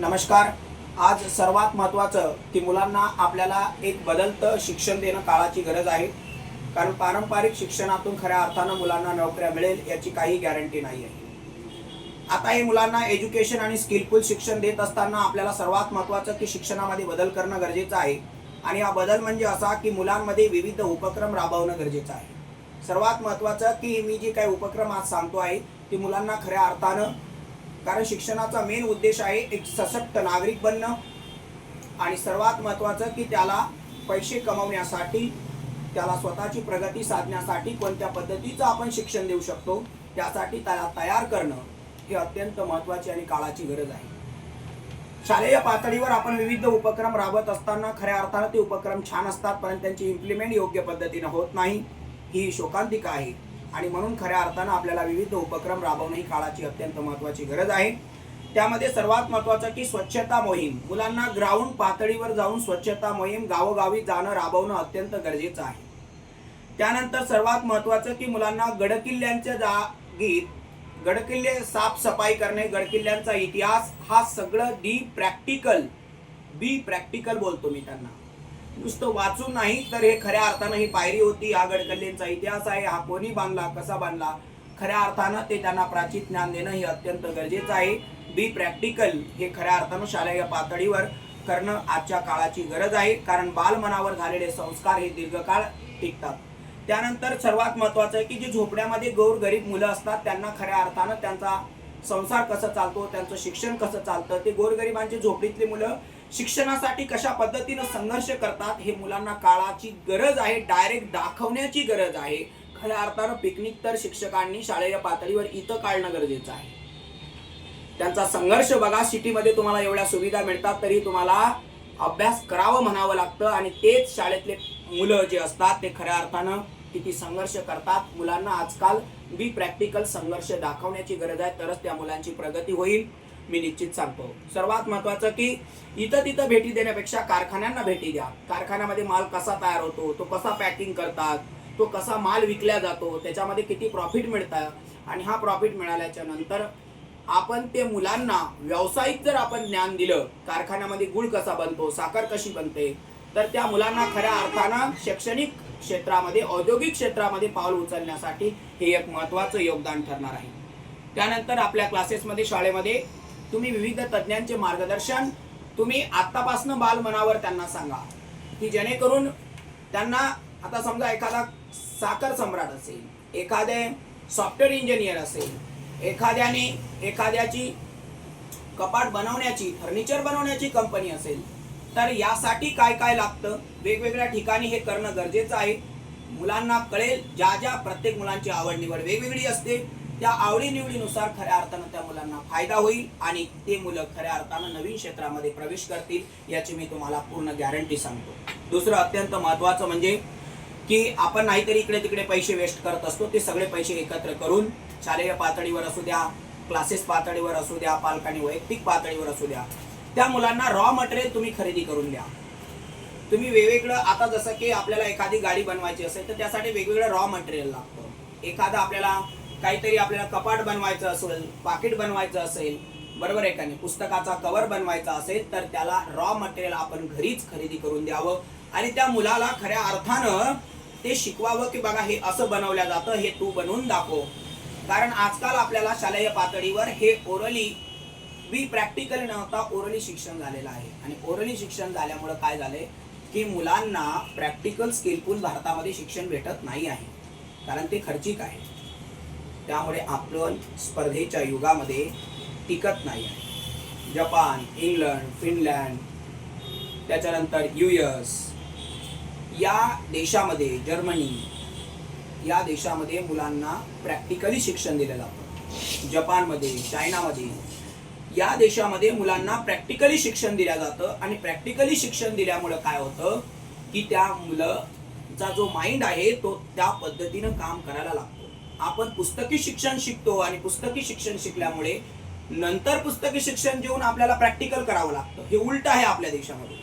नमस्कार. आज सर्वात महत्त्वाचं की मुलांना आपल्याला एक बदलतं शिक्षण देणं काळाची गरज आहे. कारण पारंपरिक शिक्षणातून खऱ्या अर्थानं मुलांना नोकऱ्या मिळेल याची काही गॅरंटी नाही आहे. आता हे मुलांना एज्युकेशन आणि स्किलफुल शिक्षण देत असताना आपल्याला सर्वात महत्त्वाचं की शिक्षणामध्ये बदल करणं गरजेचं आहे. आणि हा बदल म्हणजे असा की मुलांमध्ये विविध उपक्रम राबवणं गरजेचं आहे. सर्वात महत्त्वाचं की मी जे काही उपक्रम आज सांगतो आहे ती मुलांना खऱ्या अर्थानं कारण शिक्षणाचा मेन उद्देश आहे एक सशक्त नागरिक बनणं आणि सर्वात महत्त्वाचं की त्याला पैसे कमवण्यासाठी त्याला स्वतःची प्रगती साधण्यासाठी कोणत्या पद्धतीचं आपण शिक्षण देऊ शकतो त्यासाठी त्याला तयार करणं हे अत्यंत महत्त्वाची आणि काळाची गरज आहे. शालेय पातळीवर आपण विविध उपक्रम राबवत असताना खऱ्या अर्थानं ते उपक्रम छान असतात पण त्यांची इम्प्लिमेंट योग्य पद्धतीनं होत नाही. ही शोकांतिका आहे. आणि म्हणून खऱ्या अर्थानं आपल्याला विविध उपक्रम राबवणं ही काळाची अत्यंत महत्त्वाची गरज आहे. त्यामध्ये सर्वात महत्त्वाचं की स्वच्छता मोहीम. मुलांना ग्राउंड पातळीवर जाऊन स्वच्छता मोहीम गावोगावी जाणं राबवणं अत्यंत गरजेचं आहे. त्यानंतर सर्वात महत्त्वाचं की मुलांना गडकिल्ल्यांच्या जागीत गडकिल्ले साफसफाई करणे गडकिल्ल्यांचा इतिहास हा सगळं डी प्रॅक्टिकल बी प्रॅक्टिकल बोलतो मी त्यांना. नुसतं वाचून नाही तर हे खऱ्या अर्थानं ही पायरी होती. हा गडकल्लींचा इतिहास आहे हा कोणी बांधला कसा बांधला? खऱ्या अर्थानं ते त्यांना प्राचीन ज्ञान देणं हे अत्यंत गरजेचं आहे. बी प्रॅक्टिकल हे खऱ्या अर्थानं शालेय पातळीवर करणं आजच्या काळाची गरज आहे कारण बालमनावर झालेले संस्कार हे दीर्घकाळ टिकतात. त्यानंतर सर्वात महत्वाचं आहे की जे झोपड्यामध्ये गोरगरीब मुलं असतात त्यांना खऱ्या अर्थानं त्यांचा संसार कसं चालतो त्यांचं शिक्षण कसं चालतं ते गोरगरिबांची झोपडीतली मुलं शिक्षणासाठी कशा पद्धतीनं संघर्ष करतात हे मुलांना काळाची गरज आहे डायरेक्ट दाखवण्याची गरज आहे. खऱ्या अर्थानं पिकनिक तर शिक्षकांनी शालेय पातळीवर इथं काढणं गरजेचं आहे. त्यांचा संघर्ष बघा सिटीमध्ये तुम्हाला एवढ्या सुविधा मिळतात तरी तुम्हाला अभ्यास करावं म्हणावं लागतं आणि तेच शाळेतले मुलं जे असतात ते खऱ्या अर्थानं किती संघर्ष करतात. मुलांना आजकाल बी प्रॅक्टिकल संघर्ष दाखवण्याची गरज आहे तरच त्या मुलांची प्रगती होईल. मी निश्चित सांगतो. सर्वात महत्वाचं की इथं तिथं भेटी देण्यापेक्षा कारखान्यांना भेटी द्या. कारखान्यामध्ये माल कसा तयार होतो तो कसा पॅकिंग करतात तो कसा माल विकला जातो त्याच्यामध्ये किती प्रॉफिट मिळतं आणि हा प्रॉफिट मिळाल्याच्या नंतर आपण ते मुलांना व्यावसायिक जर आपण ज्ञान दिलं कारखान्यामध्ये गुळ कसा बनतो साखर कशी बनते तर त्या मुलांना खऱ्या अर्थानं शैक्षणिक क्षेत्रामध्ये औद्योगिक क्षेत्रामध्ये पाऊल उचलण्यासाठी हे एक महत्त्वाचं योगदान ठरणार आहे. त्यानंतर आपल्या क्लासेसमध्ये शाळेमध्ये तुम्ही विविध तज्ज्ञांचे मार्गदर्शन तुम्ही आत्तापासनं बालमनावर त्यांना सांगा. की जेणेकरून त्यांना आता समजा एखादा साखर सम्राट असेल एखादे सॉफ्टवेअर इंजिनियर असेल एखाद्याने एखाद्याची कपाट बनवण्याची फर्निचर बनवण्याची कंपनी असेल तर यासाठी काय काय लागतं? वेगवेगळ्या ठिकाणी हे करणं गरजेचं आहे. मुलांना कळेल ज्या ज्या प्रत्येक मुलांची आवड निवड वेगवेगळी असते. त्या आवडीनिवडीनुसार खऱ्या अर्थानं त्या मुलांना फायदा होईल आणि ते मुलं खऱ्या अर्थानं नवीन क्षेत्रामध्ये प्रवेश करतील याची मी तुम्हाला पूर्ण गॅरंटी सांगतो. दुसरं अत्यंत महत्त्वाचं म्हणजे की आपण नाहीतरी इकडे तिकडे पैसे वेस्ट करत असतो ते सगळे पैसे एकत्र करून शालेय पातळीवर असू द्या क्लासेस पातळीवर असू द्या पालकांनी वैयक्तिक पातळीवर असू द्या त्या मुलांना रॉ मटेरियल तुम्ही खरेदी करून द्या. तुम्ही वेगवेगळं आता जसं की आपल्याला एखादी गाडी बनवायची असेल तर त्यासाठी वेगवेगळं रॉ मटेरियल लागतं. एखादं आपल्याला काहीतरी आपल्याला कपाट बनवायचं असेल पाकिट बनवायचं असेल बरोबर आहे का नाही? पुस्तकाचा कवर बनवायचा असेल तर त्याला रॉ मटेरियल आपण घरीच खरेदी करून द्यावं. आणि त्या मुलाला खऱ्या अर्थानं ते शिकवावं की बघा हे असं बनवलं जातं हे तू बनवून दाखव. कारण आजकाल आपल्याला शालेय पातळीवर हे ओरली बी प्रॅक्टिकली नव्हता ओरली शिक्षण झालेलं आहे. आणि ओरली शिक्षण झाल्यामुळं काय झालंय? की मुलांना प्रॅक्टिकल स्किलफुल भारतामध्ये शिक्षण भेटत नाही आहे. कारण ते खर्चिक आहे. त्यामुळे आपण स्पर्धेच्या युगामध्ये टिकत नाही आहे. जपान इंग्लंड फिनलँड त्याच्यानंतर यू एस या देशामध्ये जर्मनी या देशामध्ये मुलांना प्रॅक्टिकली शिक्षण दिलं जातं. जपानमध्ये चायनामध्ये या देशामध्ये मुलांना प्रॅक्टिकली शिक्षण दिलं जातं आणि प्रॅक्टिकली शिक्षण दिल्यामुळं काय होतं की त्या मुलाचा जो माइंड आहे तो त्या पद्धतीनं काम करायला लागतो. आपण पुस्तकी शिक्षण शिकतो आणि पुस्तकी शिक्षण शिकल्यामुळे नंतर पुस्तकी शिक्षण घेऊन आपल्याला प्रॅक्टिकल करावं लागतं. हे उलट आहे आपल्या देशामध्ये.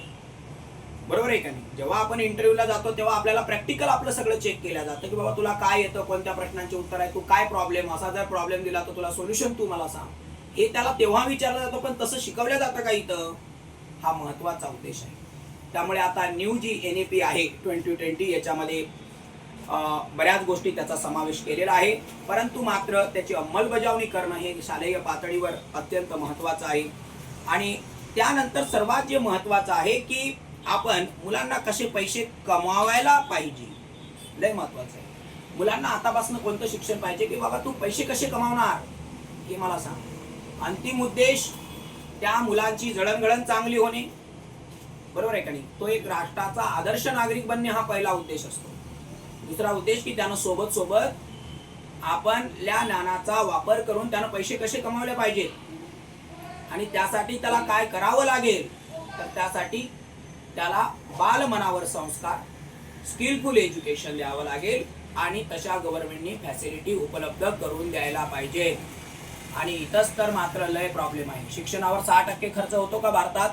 बरोबर आहे का नाही? जेव्हा आपण इंटरव्ह्यूला जातो तेव्हा आपल्याला प्रॅक्टिकल आपलं सगळं चेक केलं जातं की बाबा तुला काय येतं कोणत्या प्रश्नांचे उत्तर आहे तू काय प्रॉब्लेम असा जर प्रॉब्लेम दिला तर तुला सोल्युशन तू मला सांग. हे त्याला तेव्हा विचारलं जातं पण तसं शिकवलं जातं का इथं? हा महत्त्वाचा उद्देश आहे. त्यामुळे आता new G N A P आहे ट्वेंटी ट्वेंटी याच्यामध्ये बऱ्याच गोष्टी त्याचा समावेश केलेला आहे. परंतु मात्र त्याची अंमलबजावणी करणं हे शालेय पातळीवर अत्यंत महत्त्वाचं आहे. आणि त्यानंतर सर्वात जे महत्त्वाचं आहे की आपण मुलांना कसे पैसे कमावायला पाहिजे. लय महत्त्वाचं आहे. मुलांना आतापासून कोणतं शिक्षण पाहिजे की बाबा तू पैसे कसे कमावणार? हे मला सांग. अंतिम उद्देश त्या मुलांची जडणघडण चांगली होणे. बरोबर आहे का नाही? तो एक राष्ट्राचा आदर्श नागरिक बनणे हा पहिला उद्देश असतो. दुसरा उद्देश की त्यानं सोबत सोबत आपण ल्या ज्ञानाचा वापर करून त्यानं पैसे कसे कमावले पाहिजेत? आणि त्यासाठी त्याला काय करावं लागेल? तर त्यासाठी त्याला बालमनावर संस्कार स्किलफुल एज्युकेशन द्यावं लागेल आणि तशा गव्हर्नमेंटनी फॅसिलिटी उपलब्ध करून द्यायला पाहिजे. आणि इथंच तर मात्र लय प्रॉब्लेम आहे. शिक्षणावर सहा टक्के खर्च होतो का भारतात?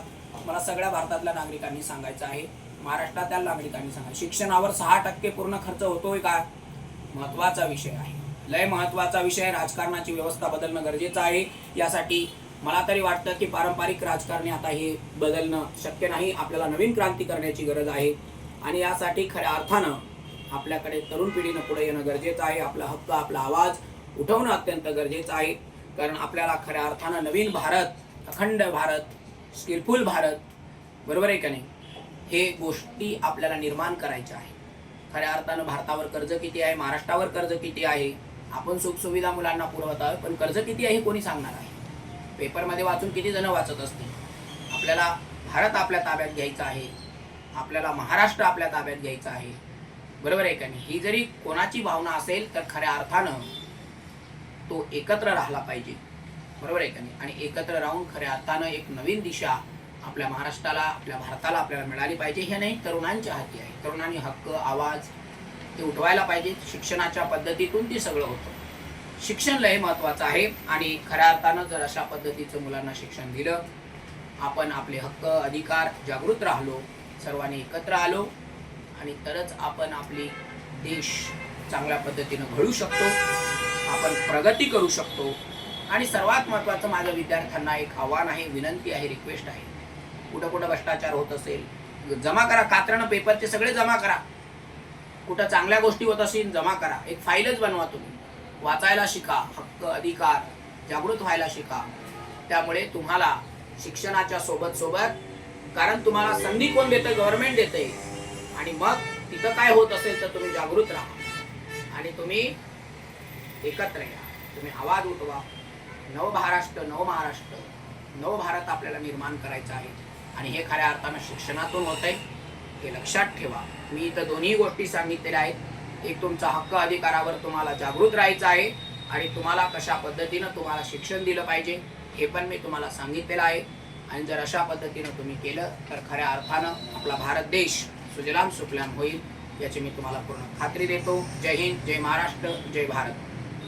मला सगळ्या भारतातल्या नागरिकांनी सांगायचं आहे. महाराष्ट्रातल्या नागरिकांनी सांगा शिक्षणावर सहा टक्के पूर्ण खर्च होतोय का? महत्त्वाचा विषय आहे. लय महत्त्वाचा विषय राजकारणाची व्यवस्था बदलणं गरजेचं आहे. यासाठी मला तरी वाटतं की पारंपरिक राजकारणी आता हे बदलणं शक्य नाही. आपल्याला नवीन क्रांती करण्याची गरज आहे. आणि यासाठी खऱ्या अर्थानं आपल्याकडे तरुण पिढीनं पुढे येणं गरजेचं आहे. आपला हक्क आपला आवाज उठवणं अत्यंत गरजेचं आहे. कारण आपल्याला खऱ्या अर्थानं नवीन भारत अखंड भारत स्किलफुल भारत बरोबर आहे का नाही? हे गोष्टी आपल्याला निर्माण करायच्या आहे खऱ्या अर्थानं भारतावर कर्ज किती आहे महाराष्ट्रावर कर्ज किती आहे आपण सुखसुविधा मुलांना पुरवत आहोत पण कर्ज किती आहे हे कोणी सांगणार आहे? पेपरमध्ये वाचून किती जण वाचत असतील? आपल्याला भारत आपल्या ताब्यात घ्यायचा आहे. आपल्याला महाराष्ट्र आपल्या ताब्यात घ्यायचा आहे. बरोबर आहे का नाही? ही जरी कोणाची भावना असेल तर खऱ्या अर्थानं तो एकत्र राहिला पाहिजे. बरोबर आहे का नाही? आणि एकत्र राहून खऱ्या अर्थानं एक नवीन दिशा आपल्या महाराष्ट्राला आपल्या भारताला आपल्याला मिळाली पाहिजे. हे नाही तरुणांच्या हाती आहे. तरुणांनी हक्क आवाज ते उठवायला पाहिजे शिक्षणाच्या पद्धतीतून ते सगळं होतं. शिक्षण लय महत्वाचं आहे आणि खऱ्या अर्थानं जर अशा पद्धतीचं मुलांना शिक्षण दिलं आपण आपले हक्क अधिकार जागृत राहिलो सर्वांनी एकत्र आलो आणि तरच आपण आपली देश चांगल्या पद्धतीनं घडू शकतो आपण प्रगती करू शकतो. आणि सर्वात महत्त्वाचं माझं विद्यार्थ्यांना एक आव्हान आहे विनंती आहे रिक्वेस्ट आहे. कुठं कुठं भ्रष्टाचार होत असेल. जमा करा कात्रणं पेपरचे सगळे जमा करा. कुठं चांगल्या गोष्टी होत असेल जमा करा. एक फाईलच बनवा तुम्ही. वाचायला शिका हक्क अधिकार जागृत व्हायला शिका. त्यामुळे तुम्हाला शिक्षणाच्या सोबत सोबत कारण तुम्हाला संधी कोण देतं? गव्हर्नमेंट देते. आणि मग तिथं काय होत असेल तर तुम्ही जागृत राहा. आणि तुम्ही एकत्र या. तुम्ही आवाज उठवा. नव महाराष्ट्र नव महाराष्ट्र. नव भारत आपल्याला निर्माण करायचं आहे. आणि हे खऱ्या अर्थानं शिक्षणातून होत आहे हे लक्षात ठेवा. मी इथं दोन्ही गोष्टी सांगितलेल्या आहेत. एक तुमचा हक्क अधिकारावर तुम्हाला जागृत राहायचं आहे आणि तुम्हाला कशा पद्धतीनं तुम्हाला शिक्षण दिलं पाहिजे हे पण मी तुम्हाला सांगितलेलं आहे. आणि जर अशा पद्धतीनं तुम्ही केलं तर खऱ्या अर्थानं आपला भारत देश सुजलाम सुफलाम होईल याची मी तुम्हाला पूर्ण खात्री देतो. जय हिंद जय महाराष्ट्र जय भारत.